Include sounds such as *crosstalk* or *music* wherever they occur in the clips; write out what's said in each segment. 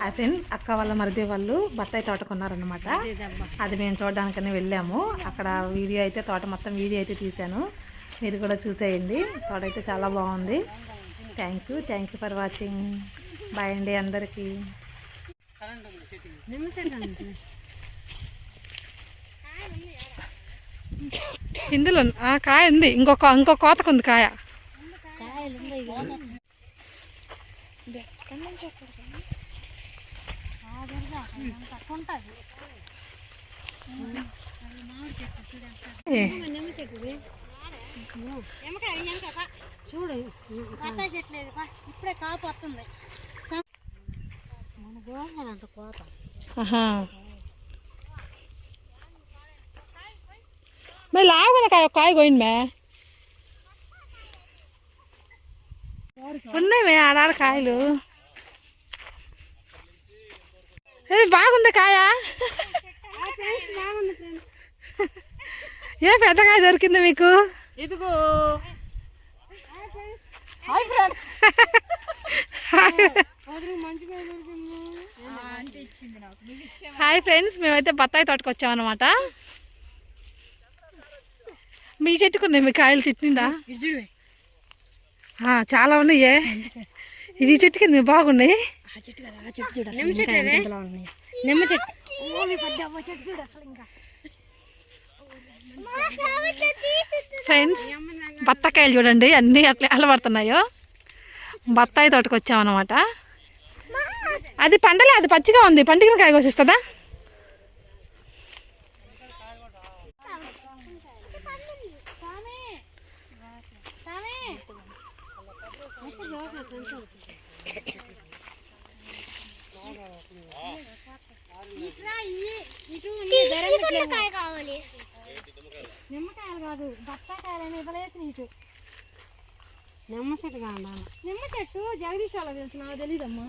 ఆ ఫ్రెండ్ అక్క వాళ్ళ మరిది వాళ్ళు బత్తాయి తోట కొన్నారనమాట అది మేము చూడడానికని వెళ్ళాము. అక్కడ వీడియో అయితే తోట మొత్తం వీడియో అయితే తీశాను. మీరు కూడా చూసేయండి. తోట అయితే చాలా బాగుంది. Thank you thank you for watching bye అండి అందరికీ. ఇందులో ఆ, కాయ ఉంది. ఇంకొక ఇంకో కోతకు ఉంది కాయ చూడు చెట్లేదు ఇప్పుడే కాపు వస్తుంది మన గోహనంత కోత మరి లావు కదా కాయ కాయ మే ఉన్నాయి మే ఆడాడు కాయలు ఏ బాగుంది కాయ. బాగుంది ఫ్రెండ్స్. ఏ పెద్ద కాయ దొరికింది మీకు? ఇదిగో. నాకు. హాయ్ ఫ్రెండ్స్ మేమైతే బత్తాయి తోటకు వచ్చామన్నమాట మీ చెట్టుకున్నాయి మీ కాయలు చెట్టు నిండా? ఇది ఆ, చాలా ఉన్నాయే ఇది ఈ చెట్టు కింద బాగున్నాయి. ఆ చెట్టు కదా ఆ చెట్టు చూడు ఉన్నాయి? నిమ్మ చెట్టు. పెద్ద చెట్టు చూడు అసలు ఇంకా. ఫ్రెండ్స్ బత్తాకాయలు చూడండి అన్నీ అట్లా అలవడుతున్నాయో. బత్తాయి తోటకు వచ్చామన్నమాట అది పండలే అది పచ్చిగా ఉంది. పండుగ కాయ కోసిస్తుందా? కావాలి నిమ్మకాయలు కాదు బత్తాకాయలని ఇవ్వలేసి నీకు. నిమ్మ చెట్టు కావాలి నిమ్మ చెట్టు జగదీష్ వాళ్ళకి తెలుసు నాకు తెలీదమ్మా.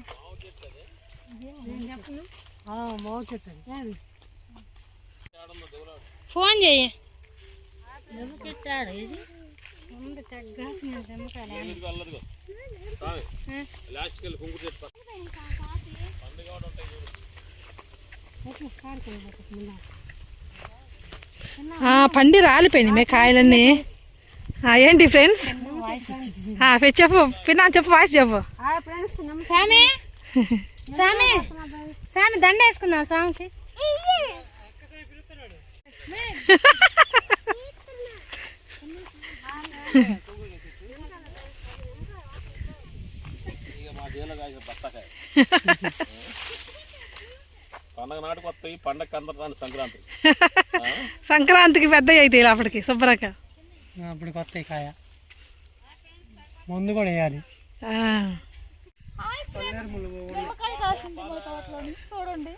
చెప్పను మావ చెట్టు ఫోన్ చెయ్యి. నిమ్మ చెట్టు ఆడ ఇది ఉంది తగ్గాల్సిన నిమ్మకాయలు ఆ, పండి రాలిపోయినాయి మీ కాయలన్నీ. ఆ, ఏంటి ఫ్రెండ్స్? చెప్పు పిన్నా చెప్పు వాయిస్ చెప్పు. సామి సామి సామి దండ వేసుకుందాం సామికి *laughs* *laughs* పండగ నాటికి వస్తాయి పండగ అందరం సంక్రాంతి. *laughs* సంక్రాంతికి పెద్దగా అవుతాయి అప్పటికి శుభ్రంగా. అప్పుడు కొత్త కాయ. ముందు కూడా వేయాలి. చూడండి.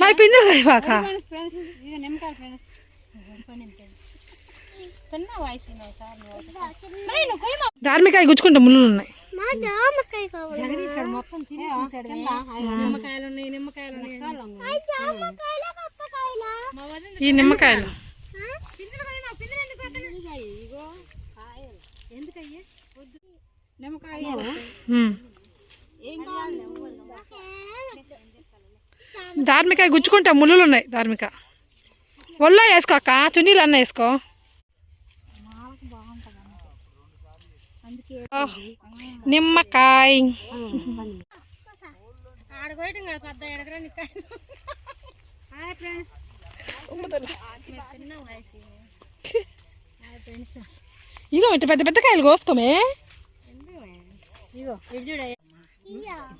మరి ఫ్రెండ్స్ నిమ్మకాయ ఫ్రెండ్స్. దార్మికాయ గుచ్చుకుంటే ముళ్ళు ఉన్నాయి. ఈ నిమ్మకాయలు దార్మికాయ గుచ్చుకుంటే ముళ్ళులు ఉన్నాయి దార్మిక ఒళ్ళో వేసుకో అక్క చున్నీలు అన్న వేసుకో ఓ, నిమ్మకాయ ఆడ కొయ్యటం కాదు పెద్ద ఎడగరా నీకు హాయ్ ఫ్రెండ్స్ చిన్న వాయిస్ హాయ్ ఫ్రెండ్స్ ఇగో ఇటు పెద్ద పెద్ద కాయలు కోసుకోమే. ఇగో ఇది చూడ.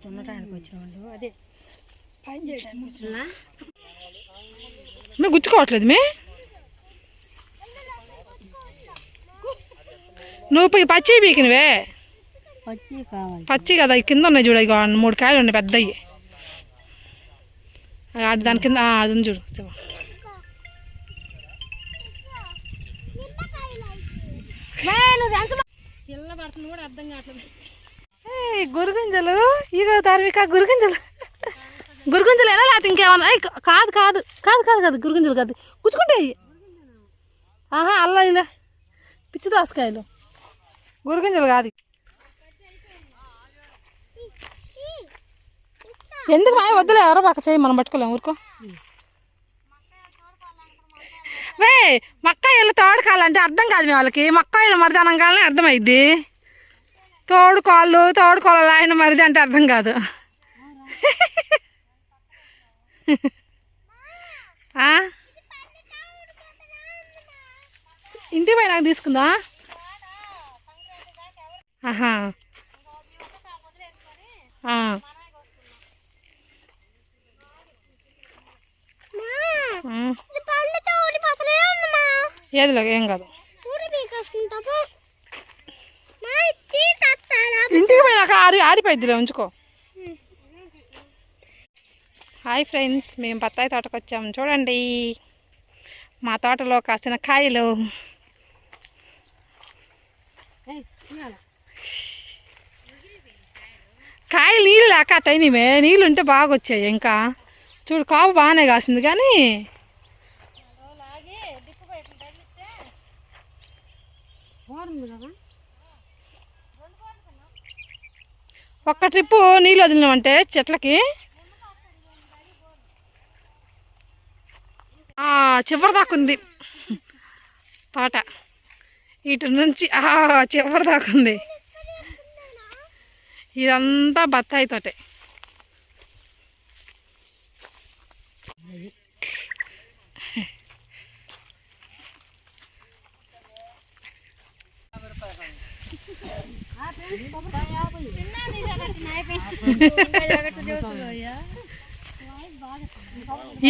తున్నటానికి వచ్చిన వాళ్ళు అదే పని చేయడానికి వచ్చిన మేము గుచ్చుకోవట్లేదు మే నువ్వు పచ్చి పీకినవే? పచ్చి కావాలి. పచ్చి కదా ఈ కింద ఉన్నాయి చూడు ఇగో మూడు కాయలు ఉన్నాయి పెద్దవి ఆ, దాని కింద అది చూడు శివ. పిల్ల పడుతుంది కూడా అర్థం కావట్లేదు. ఏయ్, గురుగుంజలు ఇగో ధార్మిక గురుగుంజలు గురుగుంజలు. ఎలా లేకపోతే ఇంకేమన్నా? ఏయ్, కాదు కాదు కాదు కాదు కాదు గురుగుంజలు కాదు. గుచ్చుకుంటాయి ఆహా అల్లా ఇలా పిచ్చి దోసకాయలు. గురిగింజలు కాదు. ఎందుకు మాయ వద్దులే? ఎవరో పక్క చేయి మనం పట్టుకోలేం ఊరుకో. వే మక్కాయిలు తోడుకాలంటే అర్థం కాదు మీ వాళ్ళకి. మక్కాయిలు మరిది అనగానే అర్థమైద్ది. తోడుకోళ్ళు తోడుకోళ్ళు ఆయన మరిది అంటే అర్థం కాదు? ఇంటి పై నాకు తీసుకుందా? ఆహా. ఏదిలో? ఏం కాదు. ఇంటికి పోయినాక ఆరి ఆరిపోయిద్దిలే ఉంచుకో. హాయ్ ఫ్రెండ్స్ మేము బత్తాయి తోటకు వచ్చాము చూడండి మా తోటలో కాసిన కాయలు కాయలు నీళ్ళు లేక టైనిమే నీళ్ళు ఉంటే బాగా వచ్చాయి ఇంకా. చూడు కాపు బాగానే కాసింది కానీ ఒక్క ట్రిప్పు నీళ్ళు వదిలినామంటే చెట్లకి. ఆ, చివరి దాకా ఉంది. తోట. ఇటు నుంచి ఆ చివరి దాకా ఉంది. ఇదంతా బత్తాయి తోటే.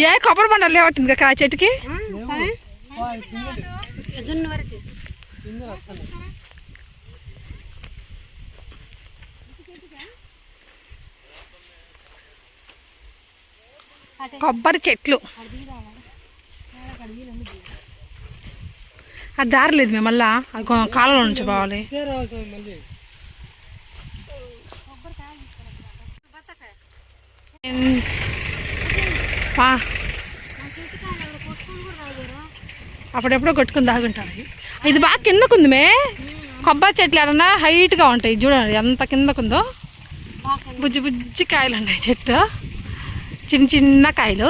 ఏ కొబ్బరి బండలు లేవట్టింది కదా చెట్టుకి? కొబ్బరి చెట్లు. అది దారి లేదు మేము మళ్ళా అది కాలంలో నుంచి పోవాలి. అప్పుడెప్పుడో కొట్టుకుని దాగుంటారు ఇది బాగా కిందకుంది మే. కొబ్బరి చెట్లు ఏడన్నా హైట్గా ఉంటాయి చూడండి ఎంత కిందకుందో. బుజ్జి బుజ్జి కాయలు ఉన్నాయి చెట్టు చిన్న చిన్న కాయలు.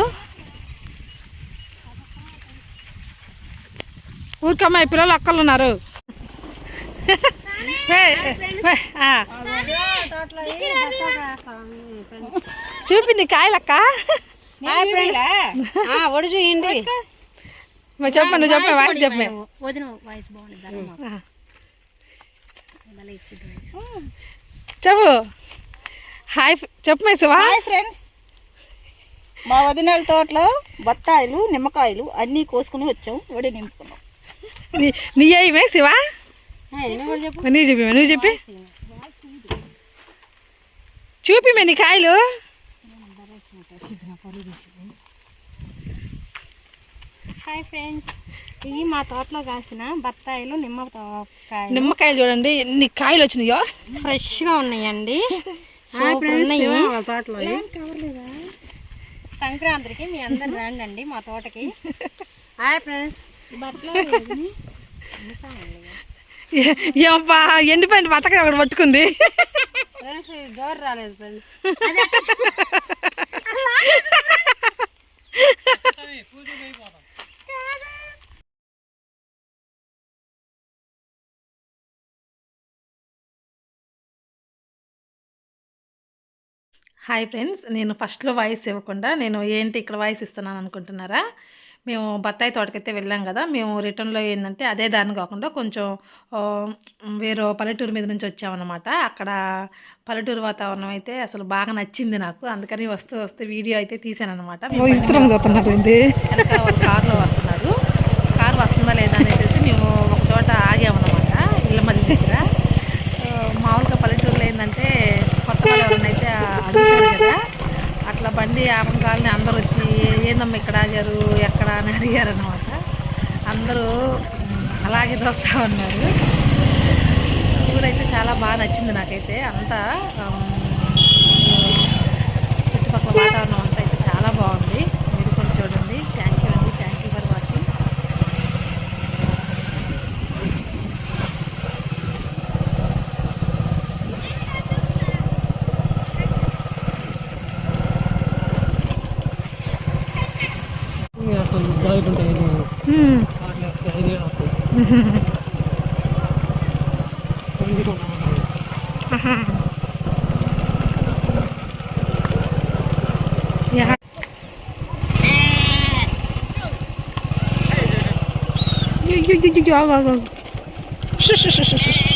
ఊరికమ్మాయి పిల్లలు అక్కలు ఉన్నారు. చూపింది కాయలక్క? ఒడి చూయండి మరి చెప్ప నువ్వు చెప్పే వాయిస్ చెప్పే. వదిన వాయిస్ బాగుంది చెప్పు. హాయ్ చెప్పు మే శివా హాయ్ ఫ్రెండ్స్. మా వదినాల తోటలో బత్తాయిలు నిమ్మకాయలు అన్నీ కోసుకుని వచ్చాం. వడి నింపుకున్నాం. నీ- శివా చెప్పు. నువ్వు చెప్పి నువ్వు చెప్పి. చూపి మే నీ కాయలు. Hi friends. ఇవి మా తోటలో కాసిన బత్తాయిలు నిమ్మ కాయలు నిమ్మకాయలు చూడండి ఎన్ని కాయలు వచ్చినాయో. ఫ్రెష్గా ఉన్నాయండి. సంక్రాంతికి మీ అందరు రండి అండి మా తోటకి. Hi friends. ఏ- ఏమ్మా ఎండిపోయిన బతక ఒకటి పట్టుకుంది. ఫ్రెండ్స్ డోర్ రాలేదు ఫ్రెండ్స్. *laughs* హాయ్ ఫ్రెండ్స్ నేను ఫస్ట్లో వాయిస్ ఇవ్వకుండా నేను ఏంటి ఇక్కడ వాయిస్ ఇస్తున్నాను అనుకుంటున్నారా? మేము బత్తాయి తోటకైతే వెళ్ళాం కదా మేము రిటర్న్లో ఏంటంటే అదే దారిని కాకుండా కొంచెం వేరే పల్లెటూరు మీద నుంచి వచ్చామన్నమాట. అక్కడ పల్లెటూరు వాతావరణం అయితే అసలు బాగా నచ్చింది నాకు. అందుకని వస్తూ వస్తే వీడియో అయితే తీసాను అనమాట కార్లో వస్తున్నారు. కార్ వస్తుందా లేదా అనేసి మేము ఒక చోట ఆగామన్నమాట ఇళ్ళ మధ్య దగ్గర. మామూలుగా పల్లెటూరులో ఏంటంటే కొత్త వాళ్ళు ఎవరైనా అయితే అడుగుతారు కదా అట్లా బండి ఆపంగాలని అందరూ వచ్చి ఏందమ్మా ఇక్కడ ఆగారు? ఎక్కడ? అని అడిగారు అనమాట అందరూ అలాగే చూస్తూ ఉన్నారు. ఊరైతే చాలా బాగా నచ్చింది నాకైతే. అంతా చుట్టుపక్కల వాతావరణం అంతా అయితే చాలా బాగుంది. ఆగు, ఆగు, ఆగు. షు, షు, షు, షు, షు.